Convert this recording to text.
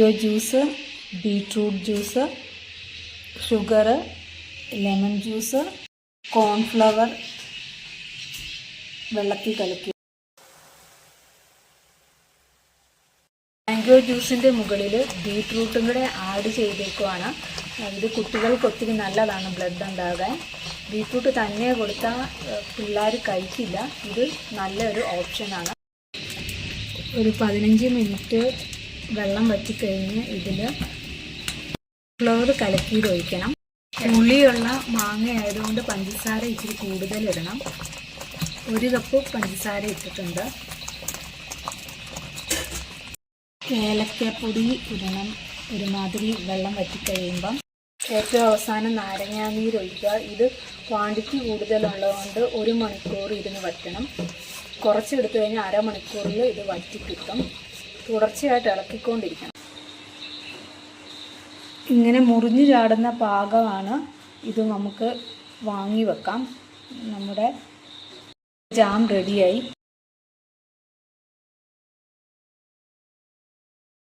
Mango juice beetroot juice sugar lemon juice cornflour വെള്ളത്തിൽ കലക്കി. Mango ജ്യൂസിന്റെ മുകളിൽ ബീട്രൂട്ടും കൂടെ ആഡ് ചെയ്തേക്കുവാണ്. ഇത് കുട്ടികൾക്ക് ഒത്തിരി നല്ലതാണ് ബ്ലഡ് ഉണ്ടാകാൻ. ബീട്രൂട്ട് തന്നെ കൊടുത്താൽ പിള്ളേർ കഴിക്കില്ല. ഇത് നല്ലൊരു ഓപ്ഷനാണ് ഒരു പതിനഞ്ച് മിനിറ്റ് വെള്ളം വറ്റിക്കഴിഞ്ഞ് ഇതിൽ ഫ്ലോർ കലക്കിയത് ഒഴിക്കണം പുളിയുള്ള മാങ്ങ ആയതുകൊണ്ട് പഞ്ചസാര ഇച്ചിരി കൂടുതൽ ഇടണം ഒരു കപ്പ് പഞ്ചസാര ഇട്ടിട്ടുണ്ട്. ഏലക്കപ്പൊടി ഇടണം. ഒരുമാതിരി വെള്ളം വറ്റിക്കഴിയുമ്പം. ഏറ്റവും അവസാനം നാരങ്ങാനീര് ഒഴിക്കുക ഇത് ക്വാണ്ടിറ്റി കൂടുതലുള്ളതുകൊണ്ട് ഒരു മണിക്കൂർ ഇരുന്ന് വറ്റണം. കുറച്ചെടുത്തു കഴിഞ്ഞാൽ അരമണിക്കൂറിൽ ഇത് വറ്റി കിട്ടും തുടർച്ചയായിട്ട് ഇളക്കിക്കൊണ്ടിരിക്കണം. ഇങ്ങനെ മുറിഞ്ഞു ചാടുന്ന പാകമാണ് ഇത് നമുക്ക് വാങ്ങി വെക്കാം. നമ്മുടെ ജാം റെഡിയായി.